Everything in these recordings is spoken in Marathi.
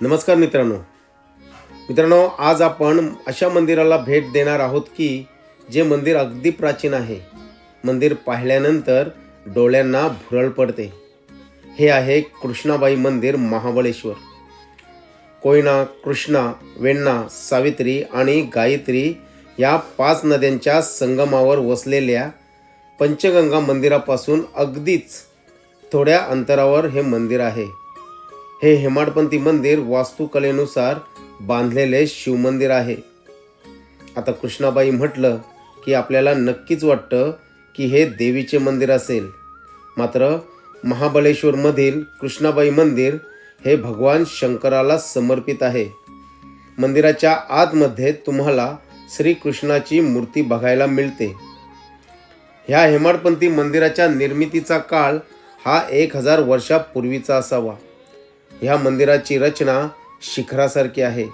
नमस्कार मित्रांनो. मित्रांनो आज आपण अशा मंदिराला भेट देणार आहोत की जे मंदिर अगदी प्राचीन आहे. मंदिर पाहिल्यानंतर डोळ्यांना भुरळ पडते. हे आहे कृष्णाबाई मंदिर महाबळेश्वर. कोयना कृष्णा वेण्णा सावित्री आणि गायत्री या पाच नद्यांच्या संगमावर वसलेल्या पंचगंगा मंदिरापासून अगदीच थोड्या अंतरावर हे मंदिर आहे. हे हेमाडपंथी मंदिर वास्तुकलेनुसार बांधलेले शिवमंदिर आहे. आता कृष्णाबाई म्हटलं की आपल्याला नक्कीच वाटतं की हे देवीचे मंदिर असेल. मात्र महाबळेश्वरमधील कृष्णाबाई मंदिर हे भगवान शंकराला समर्पित आहे. मंदिराच्या आतमध्ये तुम्हाला श्रीकृष्णाची मूर्ती बघायला मिळते. ह्या हेमाडपंथी मंदिराच्या निर्मितीचा काळ हा एक हजार वर्षापूर्वीचा असावा. ह्या मंदिराची रचना शिखरासारखी आहे.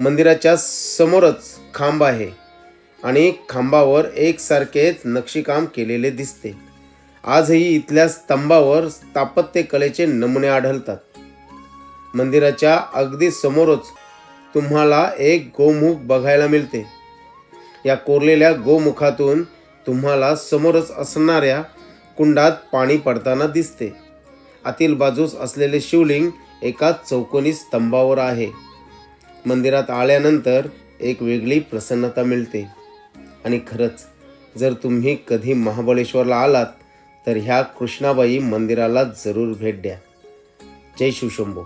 मंदिराच्या समोरच खांब आहे आणि खांबावर एकसारखेच नक्षीकाम केलेले दिसते. आजही इथल्या स्तंभावर स्थापत्यकलेचे नमुने आढळतात. मंदिराच्या अगदी समोरच तुम्हाला एक गोमुख बघायला मिळते. या कोरलेल्या गोमुखातून तुम्हाला समोरच असणाऱ्या कुंडात पाणी पडताना दिसते. आतील बाजूस असलेले शिवलिंग एकाच चौकोनी स्तंभावर आहे. मंदिरात आल्यानंतर एक वेगळी प्रसन्नता मिळते. आणि खरंच जर तुम्ही कधी महाबळेश्वरला आलात तर ह्या कृष्णाबाई मंदिराला जरूर भेट द्या. जय शिवशंभो